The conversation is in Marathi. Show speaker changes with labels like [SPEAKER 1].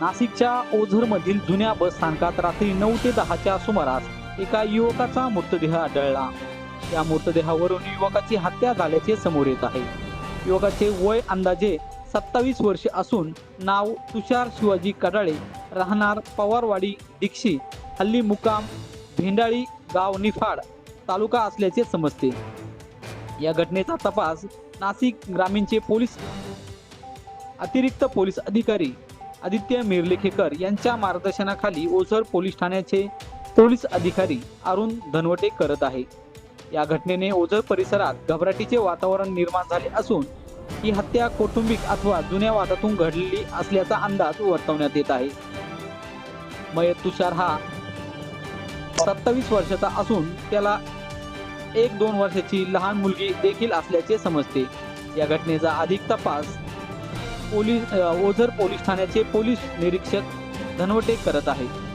[SPEAKER 1] नाशिकच्या ओझरमधील जुन्या बस स्थानकात रात्री नऊ ते दहाच्या सुमारास एका युवकाचा मृतदेह आढळला. या मृतदेहावरून युवकाची हत्या झाल्याचे समोर येत आहे. युवकाचे वय अंदाजे सत्तावीस वर्षे असून नाव तुषार शिवाजी कडाळे राहणार पवारवाडी दीक्षी हल्ली मुकाम भेंडाळी गाव निफाड तालुका असल्याचे समजते. या घटनेचा तपास नाशिक ग्रामीणचे पोलीस अतिरिक्त पोलीस अधिकारी आदित्य मिरलेखेकर यांच्या मार्गदर्शनाखाली ओझर पोलीस ठाण्याचे पोलीस अधिकारी अरुण धनवटे करत आहे. या घटनेने ओझर परिसरात घबराटीचे वातावरण निर्माण झाले असून ही हत्या कौटुंबिक अथवा जुन्या वादातून घडलेली असल्याचा अंदाज वर्तवण्यात येत आहे. मयत तुषार हा सत्तावीस वर्षाचा असून त्याला एक दोन वर्षाची लहान मुलगी देखील असल्याचे समजते. या घटनेचा अधिक तपास पोलीस ओझर पोलीस ठाण्याचे पोलीस निरीक्षक धनवटे करत आहेत.